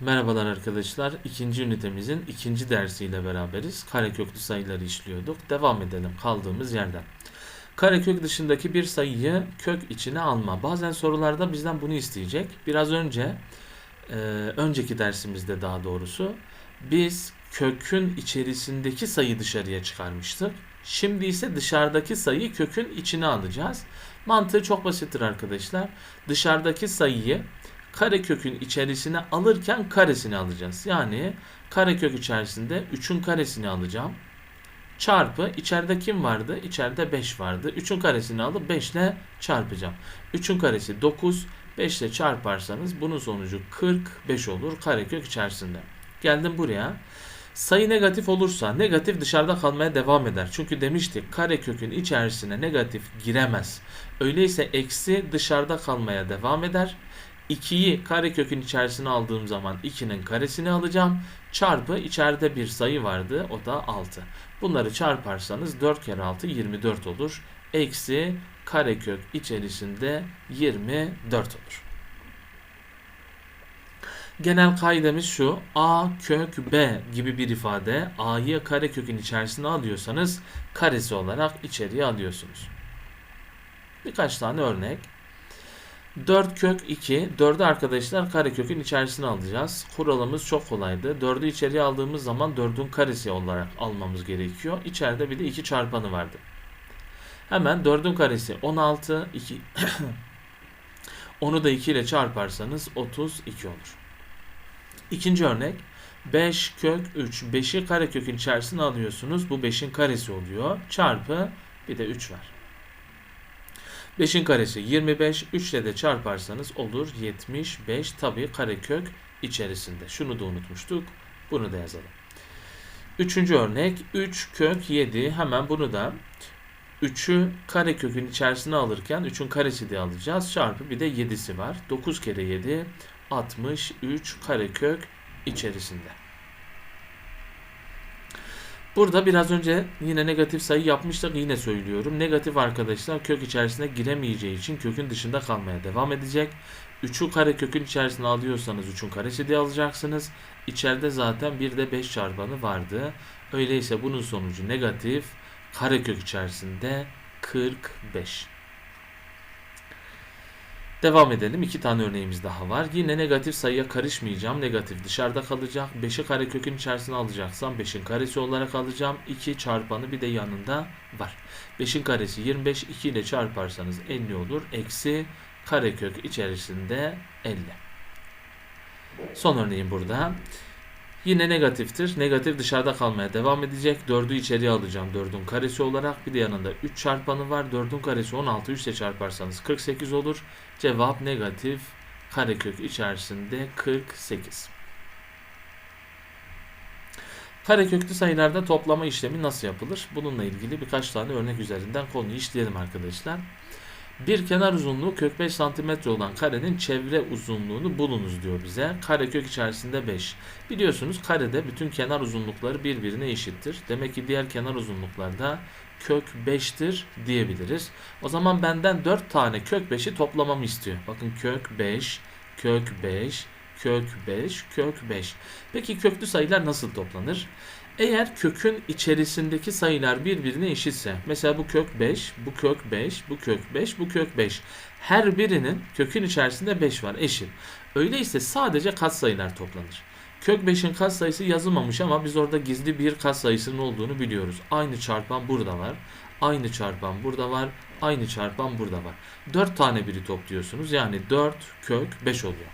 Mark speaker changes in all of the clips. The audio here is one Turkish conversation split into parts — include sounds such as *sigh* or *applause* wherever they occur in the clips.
Speaker 1: Merhabalar arkadaşlar. İkinci ünitemizin ikinci dersiyle beraberiz. Kareköklü sayıları işliyorduk. Devam edelim kaldığımız yerden. Karekök dışındaki bir sayıyı kök içine alma. Bazen sorularda bizden bunu isteyecek. Biraz önce, e, önceki dersimizde daha doğrusu, biz kökün içerisindeki sayı dışarıya çıkarmıştık. Şimdi ise dışarıdaki sayıyı kökün içine alacağız. Mantığı çok basittir arkadaşlar. Dışarıdaki sayıyı karekökün içerisine alırken karesini alacağız. Yani karekök içerisinde 3'ün karesini alacağım. Çarpı içeride kim vardı? İçeride 5 vardı. 3'ün karesini alıp 5 ile çarpacağım. 3'ün karesi 9. 5 ile çarparsanız bunun sonucu 45 olur karekök içerisinde. Geldim buraya. Sayı negatif olursa negatif dışarıda kalmaya devam eder. Çünkü demiştik karekökün içerisine negatif giremez. Öyleyse eksi dışarıda kalmaya devam eder. 2'yi karekökün içerisine aldığım zaman 2'nin karesini alacağım. Çarpı içeride bir sayı vardı o da 6. Bunları çarparsanız 4 kere 6 24 olur. Eksi karekök içerisinde 24 olur. Genel kaidemiz şu. A kök B gibi bir ifade A'yı karekökün içerisine alıyorsanız karesi olarak içeriye alıyorsunuz. Birkaç tane örnek. 4 kök 2. 4'ü arkadaşlar karekökün içerisine alacağız. Kuralımız çok kolaydı. 4'ü içeriye aldığımız zaman 4'ün karesi olarak almamız gerekiyor. İçeride bir de 2 çarpanı vardı. Hemen 4'ün karesi 16. 2 *coughs* Onu da 2 ile çarparsanız 32 olur. İkinci örnek 5 kök 3. 5'i karekökün içerisine alıyorsunuz. Bu 5'in karesi oluyor. Çarpı bir de 3 var. 5'in karesi 25. 3 ile de çarparsanız olur 75. Tabi karekök içerisinde. Şunu da unutmuştuk. Bunu da yazalım. Üçüncü örnek 3 kök 7. Hemen bunu da 3'ü karekökün içerisine alırken 3'ün karesi diye alacağız. Çarpı bir de 7'si var. 9 kere 7 63 karekök içerisinde. Burada biraz önce yine negatif sayı yapmıştık yine söylüyorum. Negatif arkadaşlar kök içerisine giremeyeceği için kökün dışında kalmaya devam edecek. 3'ü karekökün içerisine alıyorsanız 3'ün karesi diye alacaksınız. İçeride zaten bir de 5 çarpanı vardı. Öyleyse bunun sonucu negatif karekök içerisinde 45. Devam edelim. İki tane örneğimiz daha var. Yine negatif sayıya karışmayacağım. Negatif dışarıda kalacak. 5'i karekökün içerisine alacaksam 5'in karesi olarak alacağım. 2 çarpanı bir de yanında var. 5'in karesi 25. 2 ile çarparsanız 50 olur. Eksi karekök içerisinde 50. Son örneğim burada. Yine negatiftir. Negatif dışarıda kalmaya devam edecek. 4'ü içeriye alacağım 4'ün karesi olarak. Bir de yanında 3 çarpanı var. 4'ün karesi 16. 3 ile çarparsanız 48 olur. Cevap negatif karekök içerisinde 48. Kareköklü sayılarda toplama işlemi nasıl yapılır? Bununla ilgili birkaç tane örnek üzerinden konuyu işleyelim arkadaşlar. Bir kenar uzunluğu kök 5 cm olan karenin çevre uzunluğunu bulunuz diyor bize. Karekök içerisinde 5. Biliyorsunuz karede bütün kenar uzunlukları birbirine eşittir. Demek ki diğer kenar uzunluklarda kök 5'tir diyebiliriz. O zaman benden 4 tane kök 5'i toplamamı istiyor. Bakın kök 5, kök 5, kök 5, kök 5. Peki köklü sayılar nasıl toplanır? Eğer kökün içerisindeki sayılar birbirine eşitse, mesela bu kök 5, bu kök 5, bu kök 5, bu kök 5. Her birinin kökün içerisinde 5 var, eşit. Öyleyse sadece katsayılar toplanır. Kök 5'in katsayısı yazılmamış ama biz orada gizli bir katsayısının olduğunu biliyoruz. Aynı çarpan burada var. Aynı çarpan burada var. Aynı çarpan burada var. 4 tane biri topluyorsunuz. Yani 4 kök 5 oluyor.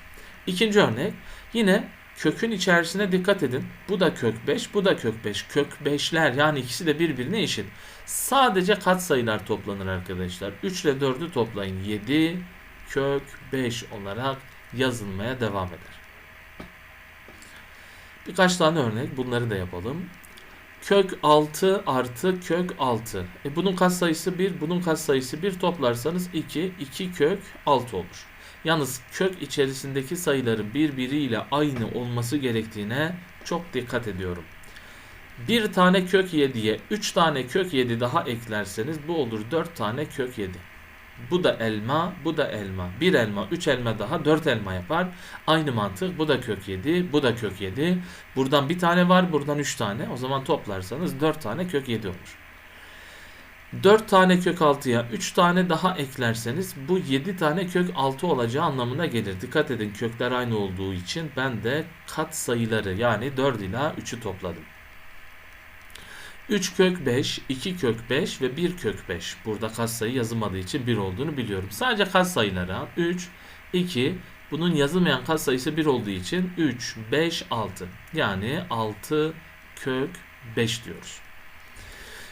Speaker 1: İkinci örnek yine kökün içerisine dikkat edin. Bu da kök 5, bu da kök 5. Kök 5'ler yani ikisi de birbirine eşit. Sadece katsayılar toplanır arkadaşlar. 3 ile 4'ü toplayın. 7 kök 5 olarak yazılmaya devam eder. Birkaç tane örnek bunları da yapalım. Kök 6 artı kök 6. E bunun katsayısı 1, bunun katsayısı 1 toplarsanız 2, 2 kök 6 olur. Yalnız kök içerisindeki sayıların birbiriyle aynı olması gerektiğine çok dikkat ediyorum. Bir tane kök 7'ye 3 tane kök 7 daha eklerseniz bu olur 4 tane kök 7. Bu da elma, bu da elma. Bir elma, üç elma daha dört elma yapar. Aynı mantık. Bu da kök 7, bu da kök 7. Buradan bir tane var, buradan üç tane. O zaman toplarsanız dört tane kök 7 olur. 4 tane kök 6'ya 3 tane daha eklerseniz bu 7 tane kök 6 olacağı anlamına gelir. Dikkat edin kökler aynı olduğu için ben de kat sayıları yani 4 ila 3'ü topladım. 3 kök 5, 2 kök 5 ve 1 kök 5. Burada katsayı yazılmadığı için 1 olduğunu biliyorum. Sadece katsayıları al. 3, 2, bunun yazılmayan katsayısı 1 olduğu için 3, 5, 6. Yani 6 kök 5 diyoruz.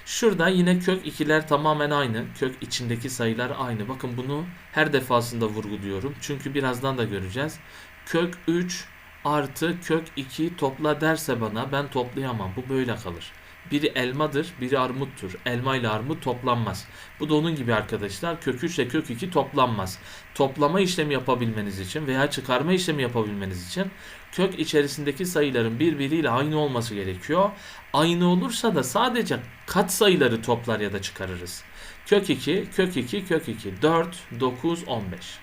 Speaker 1: Şurada yine kök ikiler tamamen aynı. Kök içindeki sayılar aynı. Bakın bunu her defasında vurguluyorum. Çünkü birazdan da göreceğiz. Kök 3 artı kök 2 topla derse bana ben toplayamam. Bu böyle kalır. Biri elmadır, biri armuttur. Elma ile armut toplanmaz. Bu da onun gibi arkadaşlar. Kök 3 ile kök 2 toplanmaz. Toplama işlemi yapabilmeniz için veya çıkarma işlemi yapabilmeniz için kök içerisindeki sayıların birbiriyle aynı olması gerekiyor. Aynı olursa da sadece kat sayıları toplar ya da çıkarırız. Kök 2, kök 2, kök 2. 4, 9, 15.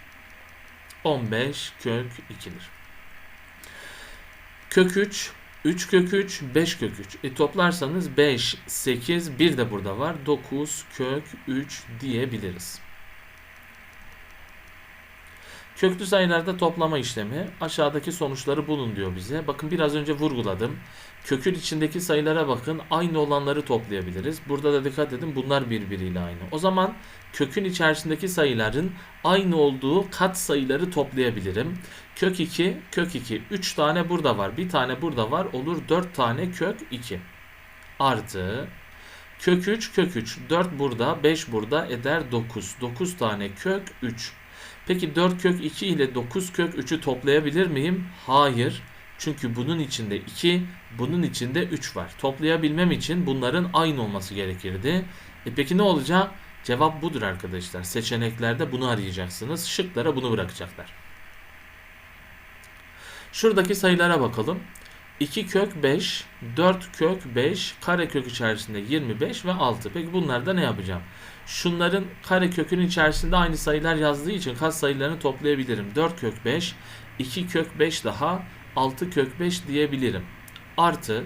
Speaker 1: 15 kök 2'dir. Kök 3, 3 kök 3, 5 kök 3. E toplarsanız 5, 8, 1 de burada var. 9 kök 3 diyebiliriz. Köklü sayılarda toplama işlemi aşağıdaki sonuçları bulun diyor bize. Bakın biraz önce vurguladım. Kökün içindeki sayılara bakın. Aynı olanları toplayabiliriz. Burada da dikkat edin bunlar birbiriyle aynı. O zaman kökün içerisindeki sayıların aynı olduğu kat sayıları toplayabilirim. Kök 2, kök 2. 3 tane burada var. Bir tane burada var. Olur 4 tane kök 2. Artı kök 3, kök 3. 4 burada, 5 burada eder 9. 9 tane kök 3. Peki 4 kök 2 ile 9 kök 3'ü toplayabilir miyim? Hayır. Çünkü bunun içinde 2, bunun içinde 3 var. Toplayabilmem için bunların aynı olması gerekirdi. E peki ne olacak? Cevap budur arkadaşlar. Seçeneklerde bunu arayacaksınız. Şıklara bunu bırakacaklar. Şuradaki sayılara bakalım. 2 kök 5, 4 kök 5, kare kök içerisinde 25 ve 6. Peki bunlarda ne yapacağım? Şunların kare kökün içerisinde aynı sayılar yazdığı için kat sayılarını toplayabilirim. 4 kök 5, 2 kök 5 daha 6 kök 5 diyebilirim. Artı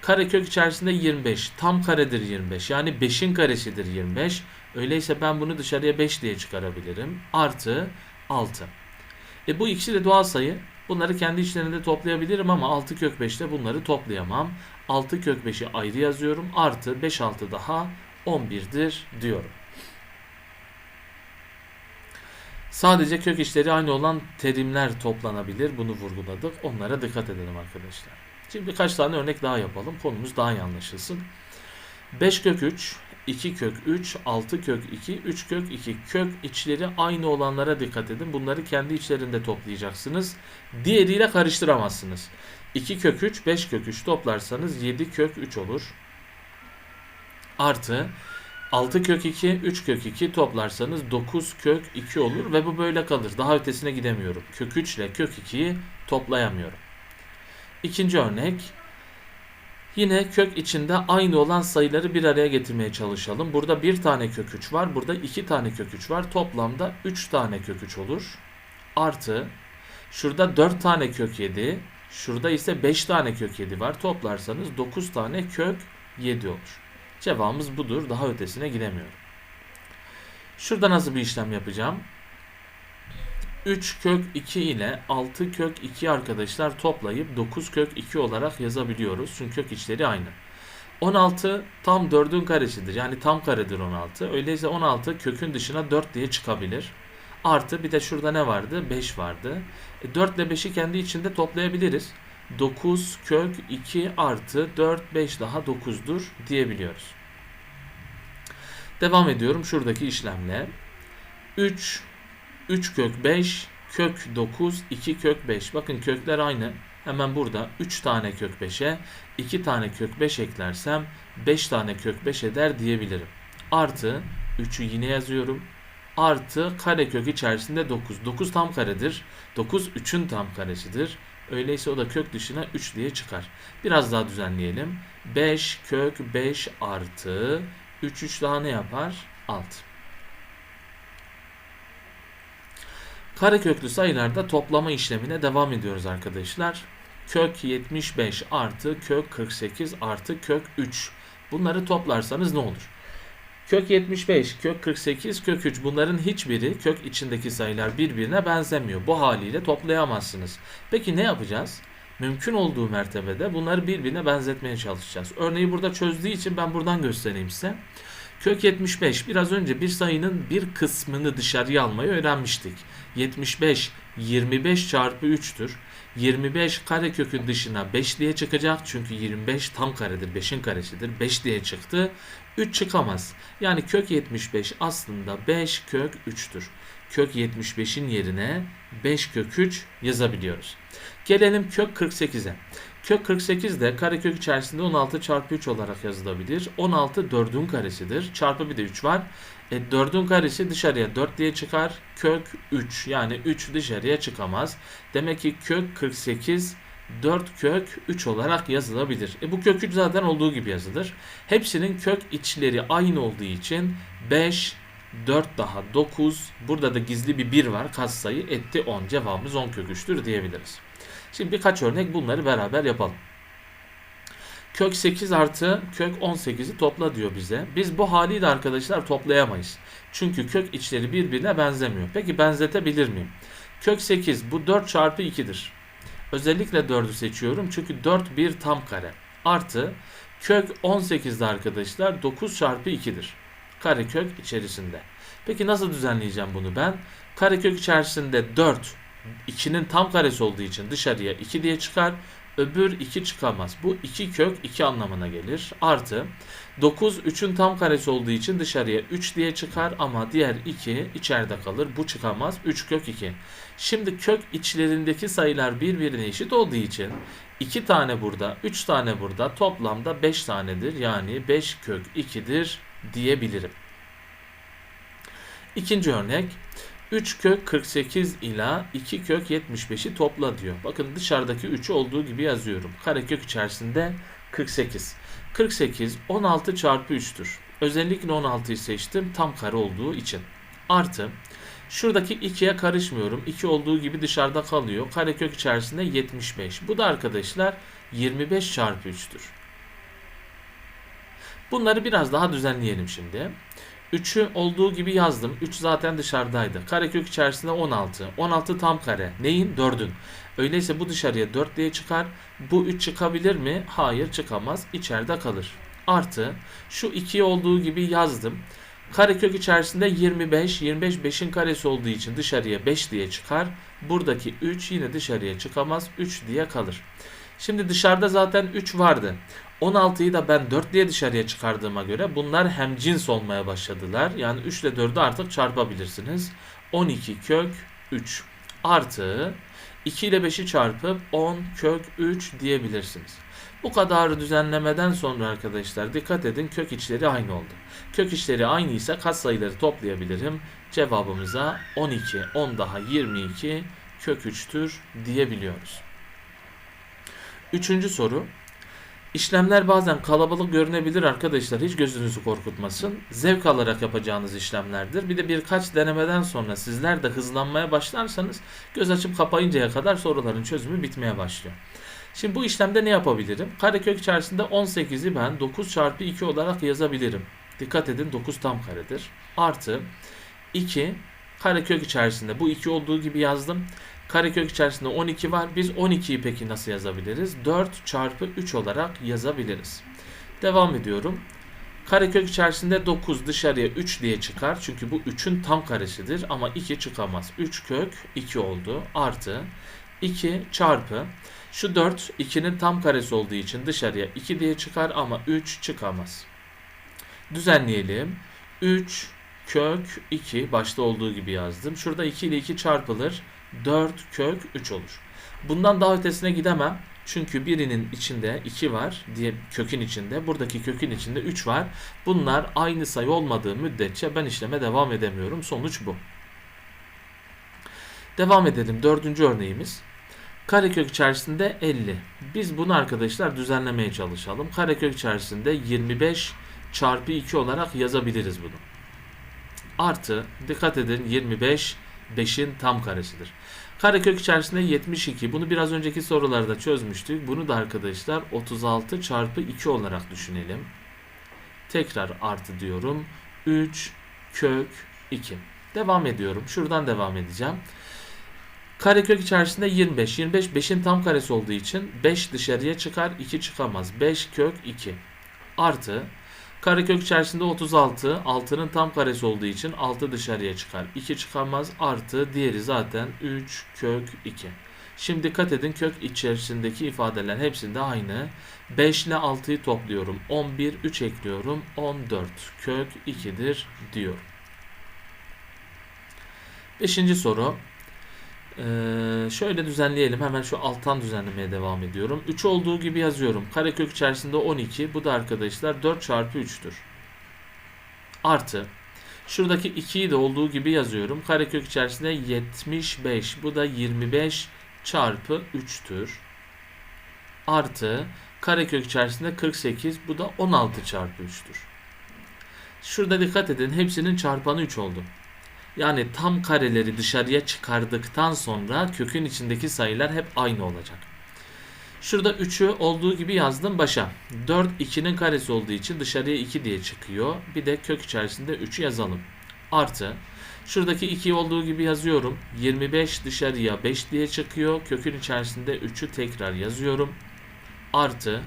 Speaker 1: kare kök içerisinde 25. Tam karedir 25. Yani 5'in karesidir 25. Öyleyse ben bunu dışarıya 5 diye çıkarabilirim. Artı 6. E bu ikisi de doğal sayı. Bunları kendi içlerinde toplayabilirim ama 6 kök 5'te bunları toplayamam. 6 kök 5'i ayrı yazıyorum. Artı 5 6 daha 11'dir diyorum. Sadece kök işleri aynı olan terimler toplanabilir. Bunu vurguladık. Onlara dikkat edelim arkadaşlar. Şimdi birkaç tane örnek daha yapalım. Konumuz daha iyi anlaşılsın. 5 kök 3, 2 kök 3, 6 kök 2, 3 kök 2. Kök içleri aynı olanlara dikkat edin. Bunları kendi içlerinde toplayacaksınız. Diğeriyle karıştıramazsınız. 2 kök 3, 5 kök 3 toplarsanız 7 kök 3 olur. Artı 6 kök 2, 3 kök 2 toplarsanız 9 kök 2 olur ve bu böyle kalır. Daha ötesine gidemiyorum. Kök 3 ile kök 2'yi toplayamıyorum. İkinci örnek. Yine kök içinde aynı olan sayıları bir araya getirmeye çalışalım. Burada bir tane kök 3 var. Burada iki tane kök 3 var. Toplamda 3 tane kök 3 olur. Artı şurada 4 tane kök 7. Şurada ise 5 tane kök 7 var. Toplarsanız 9 tane kök 7 olur. Cevabımız budur. Daha ötesine gidemiyorum. Şurada nasıl bir işlem yapacağım? 3 kök 2 ile 6 kök 2 arkadaşlar toplayıp 9 kök 2 olarak yazabiliyoruz. Çünkü kök içleri aynı. 16 tam 4'ün karesidir. Yani tam karedir 16. Öyleyse 16 kökün dışına 4 diye çıkabilir. Artı bir de şurada ne vardı? 5 vardı. E 4 ile 5'i kendi içinde toplayabiliriz. 9 kök 2 artı 4 5 daha 9'dur diyebiliyoruz. Devam ediyorum şuradaki işlemle. 3 3 kök 5 kök 9 2 kök 5. Bakın kökler aynı. Hemen burada 3 tane kök 5'e 2 tane kök 5 eklersem 5 tane kök 5 eder diyebilirim. Artı 3'ü yine yazıyorum. Artı kare kök içerisinde 9. 9 tam karedir. 9 3'ün tam karesidir. Öyleyse o da kök dışına 3 diye çıkar. Biraz daha düzenleyelim. 5 kök 5 artı 3 3 daha ne yapar? 6. Kareköklü sayılarda toplama işlemine devam ediyoruz arkadaşlar. Kök 75 artı kök 48 artı kök 3. Bunları toplarsanız ne olur? Kök 75, kök 48, kök 3 bunların hiçbiri kök içindeki sayılar birbirine benzemiyor. Bu haliyle toplayamazsınız. Peki ne yapacağız? Mümkün olduğu mertebede bunları birbirine benzetmeye çalışacağız. Örneği burada çözdüğü için ben buradan göstereyim size. Kök 75 biraz önce bir sayının bir kısmını dışarıya almayı öğrenmiştik. 75 25 çarpı 3'tür. 25 karekökün dışına 5 diye çıkacak. Çünkü 25 tam karedir. 5'in karesidir. 5 diye çıktı. 3 çıkamaz. Yani kök 75 aslında 5 kök 3'tür. Kök 75'in yerine 5 kök 3 yazabiliyoruz. Gelelim kök 48'e. Kök 48 de karekök içerisinde 16 çarpı 3 olarak yazılabilir. 16 4'ün karesidir. Çarpı bir de 3 var. E, 4'ün karesi dışarıya 4 diye çıkar. Kök 3 yani 3 dışarıya çıkamaz. Demek ki kök 48 4 kök 3 olarak yazılabilir. E, bu kök 3 zaten olduğu gibi yazılır. Hepsinin kök içleri aynı olduğu için 5 4 daha 9. Burada da gizli bir 1 var. Katsayı etti 10. Cevabımız 10 kök 3'tür diyebiliriz. Şimdi birkaç örnek bunları beraber yapalım. Kök 8 artı kök 18'i topla diyor bize. Biz bu haliyle arkadaşlar toplayamayız. Çünkü kök içleri birbirine benzemiyor. Peki benzetebilir miyim? Kök 8 bu 4 çarpı 2'dir. Özellikle 4'ü seçiyorum çünkü 4 bir tam kare. Artı kök 18'de arkadaşlar 9 çarpı 2'dir. Karekök içerisinde. Peki nasıl düzenleyeceğim bunu ben? Karekök içerisinde 4 2'nin tam karesi olduğu için dışarıya 2 diye çıkar. Öbür 2 çıkamaz. Bu 2 kök 2 anlamına gelir. Artı 9 3'ün tam karesi olduğu için dışarıya 3 diye çıkar ama diğer 2 içeride kalır. Bu çıkamaz. 3 kök 2. Şimdi kök içlerindeki sayılar birbirine eşit olduğu için 2 tane burada, 3 tane burada toplamda 5 tanedir. Yani 5 kök 2'dir diyebilirim. İkinci örnek 3 kök 48 ila 2 kök 75'i topla diyor. Bakın dışarıdaki 3'ü olduğu gibi yazıyorum. Karekök içerisinde 48. 48 16 çarpı 3'tür. Özellikle 16'yı seçtim tam kare olduğu için. Artı şuradaki 2'ye karışmıyorum. 2 olduğu gibi dışarıda kalıyor. Karekök içerisinde 75. Bu da arkadaşlar 25 çarpı 3'tür. Bunları biraz daha düzenleyelim şimdi. 3'ü olduğu gibi yazdım. 3 zaten dışarıdaydı. Karekök içerisinde 16. 16 tam kare. Neyin? 4'ün. Öyleyse bu dışarıya 4 diye çıkar. Bu 3 çıkabilir mi? Hayır çıkamaz. İçeride kalır. Artı şu 2 olduğu gibi yazdım. Karekök içerisinde 25. 25 5'in karesi olduğu için dışarıya 5 diye çıkar. Buradaki 3 yine dışarıya çıkamaz. 3 diye kalır. Şimdi dışarıda zaten 3 vardı. 16'yı da ben 4 diye dışarıya çıkardığıma göre bunlar hem cins olmaya başladılar. Yani 3 ile 4'ü artık çarpabilirsiniz. 12 kök 3 artı 2 ile 5'i çarpıp 10 kök 3 diyebilirsiniz. Bu kadar düzenlemeden sonra arkadaşlar dikkat edin kök içleri aynı oldu. Kök içleri aynı ise katsayıları toplayabilirim. Cevabımıza 12, 10 daha 22 kök 3'tür diyebiliyoruz. Üçüncü soru. İşlemler bazen kalabalık görünebilir arkadaşlar. Hiç gözünüzü korkutmasın. Zevk alarak yapacağınız işlemlerdir. Bir de birkaç denemeden sonra sizler de hızlanmaya başlarsanız göz açıp kapayıncaya kadar soruların çözümü bitmeye başlıyor. Şimdi bu işlemde ne yapabilirim? Karekök içerisinde 18'i ben 9 çarpı 2 olarak yazabilirim. Dikkat edin 9 tam karedir. Artı 2 karekök içerisinde bu 2 olduğu gibi yazdım. Karekök içerisinde 12 var. Biz 12'yi peki nasıl yazabiliriz? 4 çarpı 3 olarak yazabiliriz. Devam ediyorum. Karekök içerisinde 9 dışarıya 3 diye çıkar. Çünkü bu 3'ün tam karesidir ama 2 çıkamaz. 3 kök 2 oldu. Artı 2 çarpı şu 4 2'nin tam karesi olduğu için dışarıya 2 diye çıkar ama 3 çıkamaz. Düzenleyelim. 3 kök 2 başta olduğu gibi yazdım. Şurada 2 ile 2 çarpılır. 4 kök 3 olur. Bundan daha ötesine gidemem. Çünkü birinin içinde 2 var diye kökün içinde. Buradaki kökün içinde 3 var. Bunlar aynı sayı olmadığı müddetçe ben işleme devam edemiyorum. Sonuç bu. Devam edelim. Dördüncü örneğimiz. Karekök içerisinde 50. Biz bunu arkadaşlar düzenlemeye çalışalım. Karekök içerisinde 25 çarpı 2 olarak yazabiliriz bunu. Artı dikkat edin 25 5'in tam karesidir. Karekök içerisinde 72. Bunu biraz önceki sorularda çözmüştük. Bunu da arkadaşlar 36 çarpı 2 olarak düşünelim. Tekrar artı diyorum. 3 kök 2. Devam ediyorum. Şuradan devam edeceğim. Karekök içerisinde 25. 25 5'in tam karesi olduğu için 5 dışarıya çıkar 2 çıkamaz. 5 kök 2 artı karekök içerisinde 36 6'nın tam karesi olduğu için 6 dışarıya çıkar 2 çıkamaz artı diğeri zaten 3 kök 2. Şimdi dikkat edin kök içerisindeki ifadeler hepsinde aynı. 5 ile 6'yı topluyorum. 11 3 ekliyorum. 14 kök 2'dir diyor. Beşinci soru. Ee, şöyle düzenleyelim. Hemen şu alttan düzenlemeye devam ediyorum. 3 olduğu gibi yazıyorum. Karekök içerisinde 12. Bu da arkadaşlar 4 çarpı 3'tür. Artı. Şuradaki 2'yi de olduğu gibi yazıyorum. Karekök içerisinde 75. Bu da 25 çarpı 3'tür. Artı. Karekök içerisinde 48. Bu da 16 çarpı 3'tür. Şurada dikkat edin. Hepsinin çarpanı 3 oldu. Yani tam kareleri dışarıya çıkardıktan sonra kökün içindeki sayılar hep aynı olacak. Şurada 3'ü olduğu gibi yazdım başa. 4 2'nin karesi olduğu için dışarıya 2 diye çıkıyor. Bir de kök içerisinde 3'ü yazalım. Artı şuradaki 2'yi olduğu gibi yazıyorum. 25 dışarıya 5 diye çıkıyor. Kökün içerisinde 3'ü tekrar yazıyorum. Artı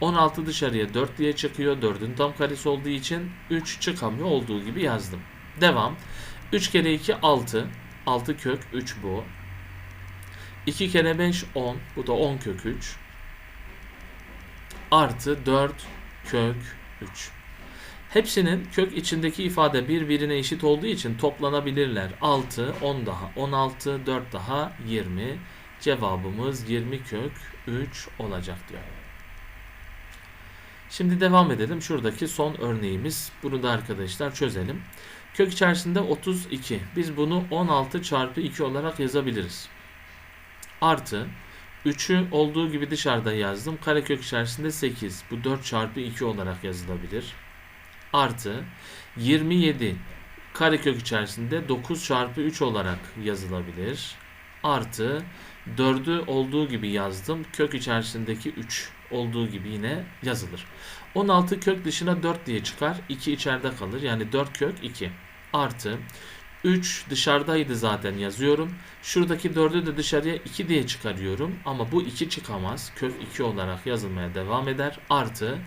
Speaker 1: 16 dışarıya 4 diye çıkıyor. 4'ün tam karesi olduğu için 3 çıkamıyor olduğu gibi yazdım. Devam. 3 kere 2 6. 6 kök 3 bu. 2 kere 5 10. Bu da 10 kök 3. Artı 4 kök 3. Hepsinin kök içindeki ifade birbirine eşit olduğu için toplanabilirler. 6, 10 daha 16, 4 daha 20. Cevabımız 20 kök 3 olacak diyor. Şimdi devam edelim. Şuradaki son örneğimiz. Bunu da arkadaşlar çözelim. Kök içerisinde 32. Biz bunu 16 çarpı 2 olarak yazabiliriz. Artı 3'ü olduğu gibi dışarıda yazdım. Karekök içerisinde 8. Bu 4 çarpı 2 olarak yazılabilir. Artı 27 karekök içerisinde 9 çarpı 3 olarak yazılabilir. Artı 4'ü olduğu gibi yazdım. Kök içerisindeki 3 olduğu gibi yine yazılır. 16 kök dışına 4 diye çıkar. 2 içeride kalır. Yani 4 kök 2 artı 3 dışarıdaydı zaten yazıyorum. Şuradaki 4'ü de dışarıya 2 diye çıkarıyorum. Ama bu 2 çıkamaz. Kök 2 olarak yazılmaya devam eder. Artı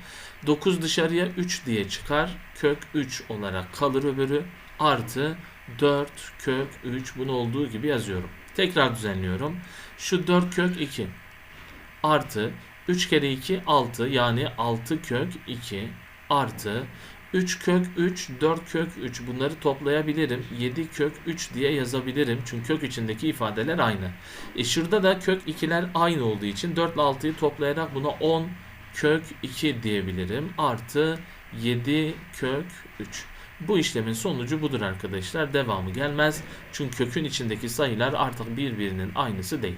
Speaker 1: 9 dışarıya 3 diye çıkar. Kök 3 olarak kalır öbürü. Artı 4 kök 3 bunu olduğu gibi yazıyorum. Tekrar düzenliyorum. Şu 4 kök 2 artı 3 kere 2 6 yani 6 kök 2 artı 3 kök 3, 4 kök 3 bunları toplayabilirim. 7 kök 3 diye yazabilirim. Çünkü kök içindeki ifadeler aynı. E şurada da kök 2'ler aynı olduğu için 4 ile 6'yı toplayarak buna 10 kök 2 diyebilirim. Artı 7 kök 3. Bu işlemin sonucu budur arkadaşlar. Devamı gelmez. Çünkü kökün içindeki sayılar artık birbirinin aynısı değil.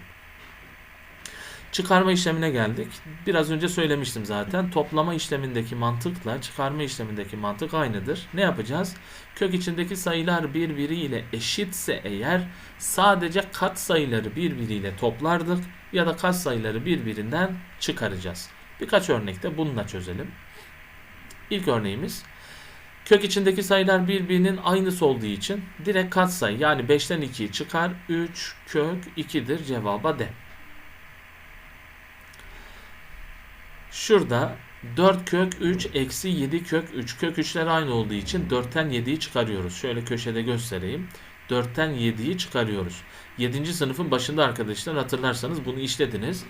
Speaker 1: Çıkarma işlemine geldik. Biraz önce söylemiştim zaten. Toplama işlemindeki mantıkla çıkarma işlemindeki mantık aynıdır. Ne yapacağız? Kök içindeki sayılar birbiriyle eşitse eğer sadece kat sayıları birbiriyle toplardık ya da kat sayıları birbirinden çıkaracağız. Birkaç örnekte bununla çözelim. İlk örneğimiz kök içindeki sayılar birbirinin aynısı olduğu için direkt kat sayı yani 5'ten 2'yi çıkar 3 kök 2'dir cevaba de. Şurada 4 kök 3 eksi 7 kök 3. Kök 3'ler aynı olduğu için 4'ten 7'yi çıkarıyoruz. Şöyle köşede göstereyim. 4'ten 7'yi çıkarıyoruz. 7. sınıfın başında arkadaşlar hatırlarsanız bunu işlediniz.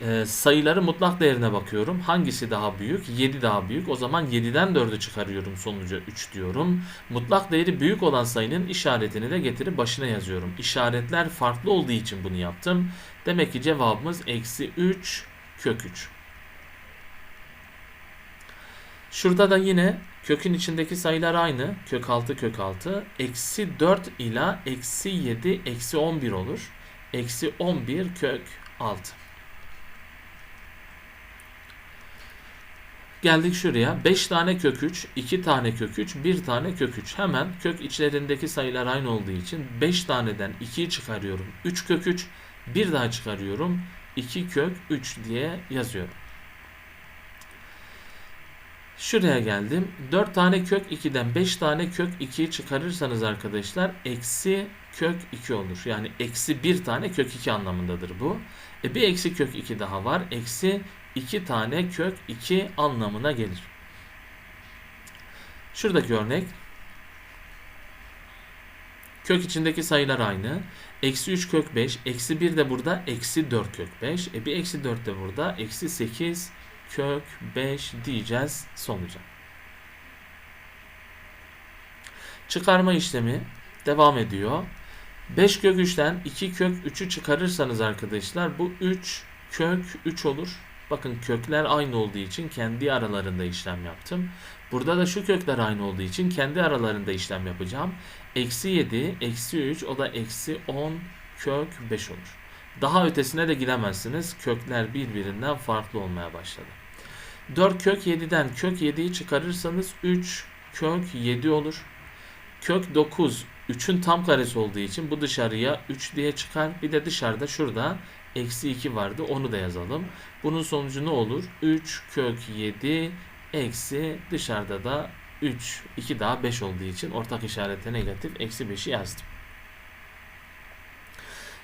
Speaker 1: Ee, sayıları mutlak değerine bakıyorum. Hangisi daha büyük? 7 daha büyük. O zaman 7'den 4'ü çıkarıyorum. Sonuca 3 diyorum. Mutlak değeri büyük olan sayının işaretini de getirip başına yazıyorum. İşaretler farklı olduğu için bunu yaptım. Demek ki cevabımız eksi 3 kök 3. Şurada da yine kökün içindeki sayılar aynı. Kök 6 kök 6. Eksi 4 ila eksi 7 eksi 11 olur. Eksi 11 kök 6. Geldik şuraya. 5 tane kök 3, 2 tane kök 3, 1 tane kök 3. Hemen kök içlerindeki sayılar aynı olduğu için 5 taneden 2'yi çıkarıyorum. 3 kök 3, bir daha çıkarıyorum. 2 kök 3 diye yazıyorum. Şuraya geldim. 4 tane kök 2'den 5 tane kök 2'yi çıkarırsanız arkadaşlar eksi kök 2 olur. Yani eksi 1 tane kök 2 anlamındadır bu. E bir eksi kök 2 daha var. Eksi 2 tane kök 2 anlamına gelir. Şuradaki örnek. Kök içindeki sayılar aynı. Eksi 3 kök 5. Eksi 1 de burada. Eksi 4 kök 5. E bir eksi 4 de burada. Eksi 8 kök 5 diyeceğiz sonuca. Çıkarma işlemi devam ediyor. 5 kök 3'ten 2 kök 3'ü çıkarırsanız arkadaşlar bu 3 kök 3 olur. Bakın kökler aynı olduğu için kendi aralarında işlem yaptım. Burada da şu kökler aynı olduğu için kendi aralarında işlem yapacağım. Eksi 7, eksi 3 o da eksi 10 kök 5 olur. Daha ötesine de gidemezsiniz. Kökler birbirinden farklı olmaya başladı. 4 kök 7'den kök 7'yi çıkarırsanız 3 kök 7 olur. Kök 9 3'ün tam karesi olduğu için bu dışarıya 3 diye çıkar. Bir de dışarıda şurada eksi 2 vardı. Onu da yazalım. Bunun sonucu ne olur? 3 kök 7 eksi dışarıda da 3 2 daha 5 olduğu için ortak işarete negatif eksi 5'i yazdım.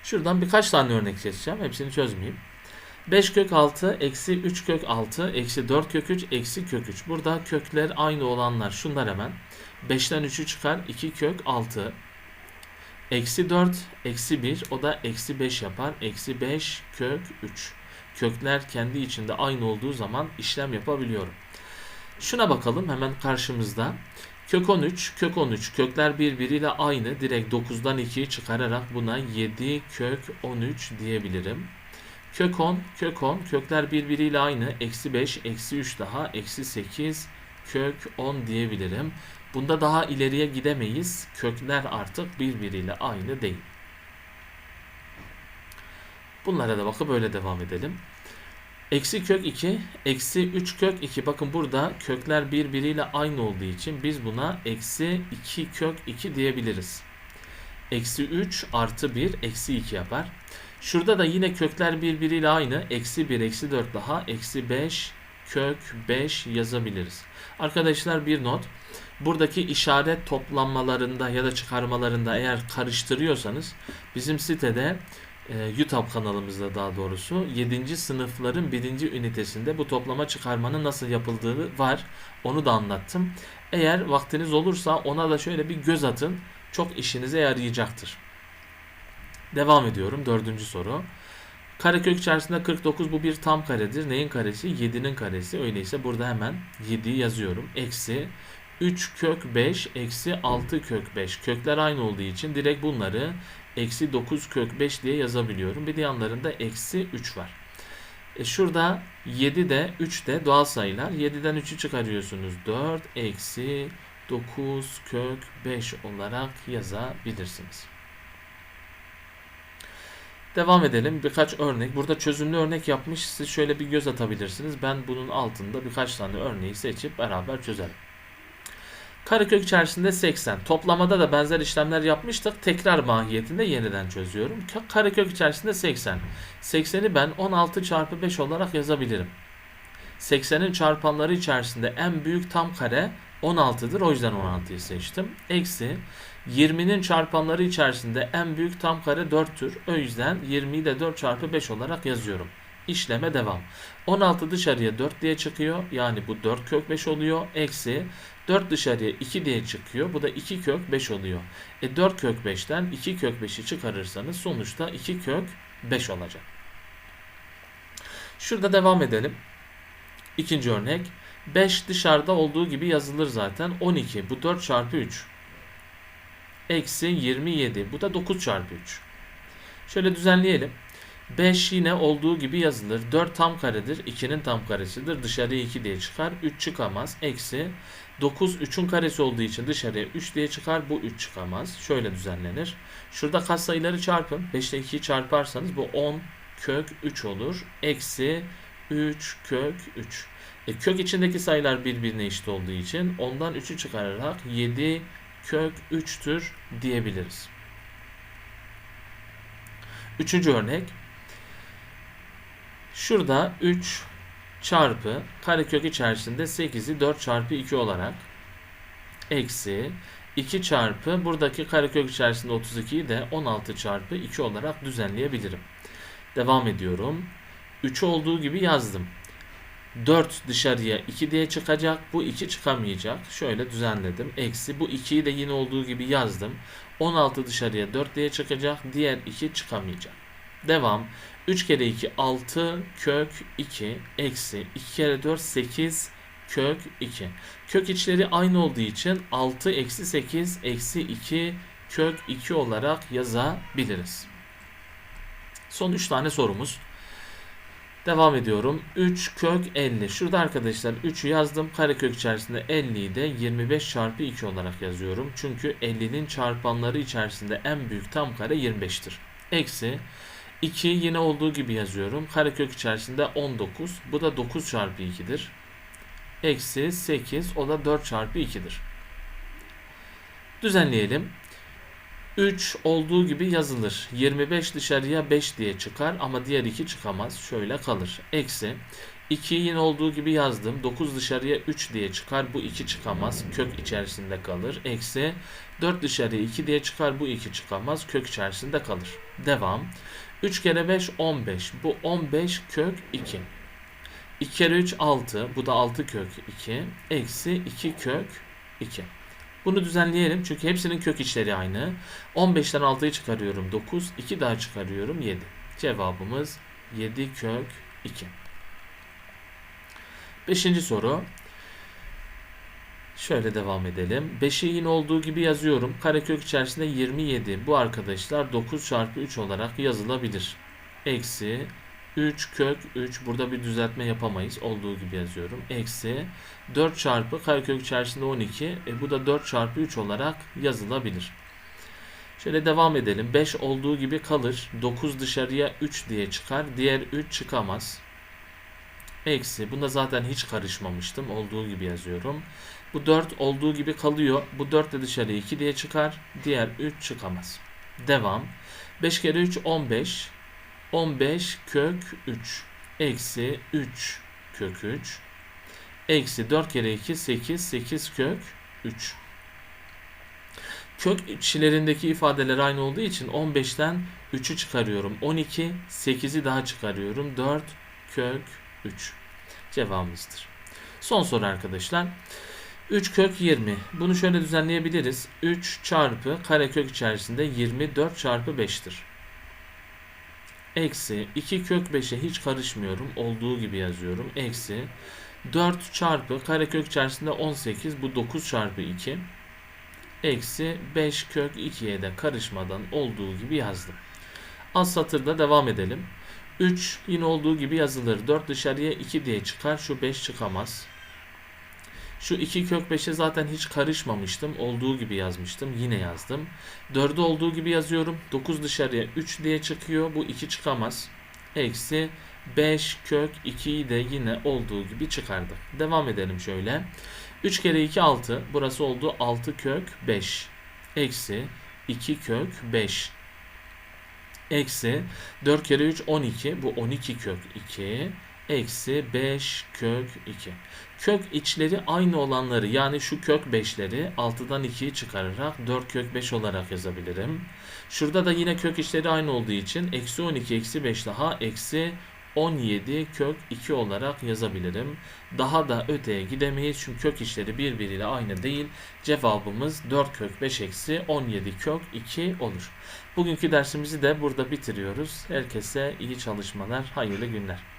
Speaker 1: Şuradan birkaç tane örnek seçeceğim. Hepsini çözmeyeyim. 5 kök 6 eksi 3 kök 6 eksi 4 kök 3 eksi kök 3. Burada kökler aynı olanlar şunlar hemen. 5'ten 3'ü çıkar 2 kök 6 eksi 4 eksi 1 o da eksi 5 yapar. Eksi 5 kök 3. Kökler kendi içinde aynı olduğu zaman işlem yapabiliyorum. Şuna bakalım hemen karşımızda. Kök 13, kök 13. Kökler birbiriyle aynı. Direkt 9'dan 2'yi çıkararak buna 7 kök 13 diyebilirim. Kök 10, kök 10. Kökler birbiriyle aynı. Eksi 5, eksi 3 daha. Eksi 8, kök 10 diyebilirim. Bunda daha ileriye gidemeyiz. Kökler artık birbiriyle aynı değil. Bunlara da bakıp böyle devam edelim. Eksi kök 2, eksi 3 kök 2. Bakın burada kökler birbiriyle aynı olduğu için biz buna eksi 2 kök 2 diyebiliriz. Eksi 3 artı 1 eksi 2 yapar. Şurada da yine kökler birbiriyle aynı. Eksi 1, eksi 4 daha. Eksi 5 kök 5 yazabiliriz. Arkadaşlar bir not. Buradaki işaret toplanmalarında ya da çıkarmalarında eğer karıştırıyorsanız bizim sitede e, YouTube kanalımızda daha doğrusu 7. sınıfların 1. ünitesinde bu toplama çıkarmanın nasıl yapıldığı var. Onu da anlattım. Eğer vaktiniz olursa ona da şöyle bir göz atın. Çok işinize yarayacaktır. Devam ediyorum. Dördüncü soru. Karekök içerisinde 49 bu bir tam karedir. Neyin karesi? 7'nin karesi. Öyleyse burada hemen 7 yazıyorum. Eksi 3 kök 5 eksi 6 kök 5. Kökler aynı olduğu için direkt bunları eksi 9 kök 5 diye yazabiliyorum. Bir de yanlarında eksi 3 var. E şurada 7 de 3 de doğal sayılar. 7'den 3'ü çıkarıyorsunuz. 4 eksi 9 kök 5 olarak yazabilirsiniz. Devam edelim. Birkaç örnek. Burada çözümlü örnek yapmış. Siz şöyle bir göz atabilirsiniz. Ben bunun altında birkaç tane örneği seçip beraber çözelim. Karekök içerisinde 80. Toplamada da benzer işlemler yapmıştık. Tekrar mahiyetinde yeniden çözüyorum. Karekök içerisinde 80. 80'i ben 16 çarpı 5 olarak yazabilirim. 80'in çarpanları içerisinde en büyük tam kare 16'dır. O yüzden 16'yı seçtim. Eksi 20'nin çarpanları içerisinde en büyük tam kare 4'tür. O yüzden 20'yi de 4 çarpı 5 olarak yazıyorum. İşleme devam. 16 dışarıya 4 diye çıkıyor. Yani bu 4 kök 5 oluyor. Eksi 4 dışarıya 2 diye çıkıyor. Bu da 2 kök 5 oluyor. E 4 kök 5'ten 2 kök 5'i çıkarırsanız sonuçta 2 kök 5 olacak. Şurada devam edelim. İkinci örnek. 5 dışarıda olduğu gibi yazılır zaten. 12 bu 4 çarpı 3. Eksi 27 bu da 9 çarpı 3. Şöyle düzenleyelim. 5 yine olduğu gibi yazılır. 4 tam karedir. 2'nin tam karesidir. Dışarıya 2 diye çıkar. 3 çıkamaz. Eksi 9 3'ün karesi olduğu için dışarıya 3 diye çıkar. Bu 3 çıkamaz. Şöyle düzenlenir. Şurada kaç sayıları çarpın. 5 ile 2'yi çarparsanız bu 10 kök 3 olur. Eksi 3 kök 3. E, kök içindeki sayılar birbirine eşit olduğu için ondan 3'ü çıkararak 7 kök 3'tür diyebiliriz. Üçüncü örnek. Şurada 3 çarpı karekök içerisinde 8'i 4 çarpı 2 olarak eksi 2 çarpı buradaki karekök içerisinde 32'yi de 16 çarpı 2 olarak düzenleyebilirim. Devam ediyorum. 3 olduğu gibi yazdım. 4 dışarıya 2 diye çıkacak. Bu 2 çıkamayacak. Şöyle düzenledim. Eksi bu 2'yi de yine olduğu gibi yazdım. 16 dışarıya 4 diye çıkacak. Diğer 2 çıkamayacak. Devam. 3 kere 2 6 kök 2 eksi 2 kere 4 8 kök 2. Kök içleri aynı olduğu için 6 eksi 8 eksi 2 kök 2 olarak yazabiliriz. Son 3 tane sorumuz. Devam ediyorum. 3 kök 50. Şurada arkadaşlar 3'ü yazdım. Karekök içerisinde 50'yi de 25 çarpı 2 olarak yazıyorum. Çünkü 50'nin çarpanları içerisinde en büyük tam kare 25'tir. Eksi 2 yine olduğu gibi yazıyorum. Karekök içerisinde 19. Bu da 9 çarpı 2'dir. Eksi 8 o da 4 çarpı 2'dir. Düzenleyelim. 3 olduğu gibi yazılır. 25 dışarıya 5 diye çıkar ama diğer 2 çıkamaz. Şöyle kalır. Eksi 2 yine olduğu gibi yazdım. 9 dışarıya 3 diye çıkar. Bu 2 çıkamaz. Kök içerisinde kalır. Eksi 4 dışarıya 2 diye çıkar. Bu 2 çıkamaz. Kök içerisinde kalır. Devam. 3 kere 5 15. Bu 15 kök 2. 2 kere 3 6. Bu da 6 kök 2. Eksi 2 kök 2. Bunu düzenleyelim çünkü hepsinin kök içleri aynı. 15'ten 6'yı çıkarıyorum 9. 2 daha çıkarıyorum 7. Cevabımız 7 kök 2. Beşinci soru. Şöyle devam edelim. 5'i yine olduğu gibi yazıyorum. Karekök içerisinde 27. Bu arkadaşlar 9 çarpı 3 olarak yazılabilir. Eksi 3 kök 3. Burada bir düzeltme yapamayız. Olduğu gibi yazıyorum. Eksi 4 çarpı karekök içerisinde 12. E, bu da 4 çarpı 3 olarak yazılabilir. Şöyle devam edelim. 5 olduğu gibi kalır. 9 dışarıya 3 diye çıkar. Diğer 3 çıkamaz. Eksi. Bunda zaten hiç karışmamıştım. Olduğu gibi yazıyorum. Bu 4 olduğu gibi kalıyor. Bu 4 de dışarıya 2 diye çıkar. Diğer 3 çıkamaz. Devam. 5 kere 3 15. 15 kök 3. Eksi 3 kök 3. Eksi 4 kere 2 8. 8 kök 3. Kök içlerindeki ifadeler aynı olduğu için 15'ten 3'ü çıkarıyorum. 12. 8'i daha çıkarıyorum. 4 kök 3. Cevabımızdır. Son soru arkadaşlar. 3 kök 20. Bunu şöyle düzenleyebiliriz. 3 çarpı karekök içerisinde 24 çarpı 5'tir. Eksi 2 kök 5'e hiç karışmıyorum. Olduğu gibi yazıyorum. Eksi 4 çarpı karekök içerisinde 18. Bu 9 çarpı 2. Eksi 5 kök 2'ye de karışmadan olduğu gibi yazdım. Az satırda devam edelim. 3 yine olduğu gibi yazılır. 4 dışarıya 2 diye çıkar. Şu 5 çıkamaz. Şu 2 kök 5'e zaten hiç karışmamıştım. Olduğu gibi yazmıştım. Yine yazdım. 4'ü olduğu gibi yazıyorum. 9 dışarıya 3 diye çıkıyor. Bu 2 çıkamaz. Eksi 5 kök 2'yi de yine olduğu gibi çıkardık. Devam edelim şöyle. 3 kere 2 6. Burası oldu 6 kök 5. Eksi 2 kök 5. Eksi 4 kere 3 12. Bu 12 kök 2. Eksi 5 kök 2. Kök içleri aynı olanları yani şu kök 5'leri 6'dan 2'yi çıkararak 4 kök 5 olarak yazabilirim. Şurada da yine kök içleri aynı olduğu için eksi 12 eksi 5 daha eksi 17 kök 2 olarak yazabilirim. Daha da öteye gidemeyiz çünkü kök içleri birbiriyle aynı değil. Cevabımız 4 kök 5 eksi 17 kök 2 olur. Bugünkü dersimizi de burada bitiriyoruz. Herkese iyi çalışmalar, hayırlı günler.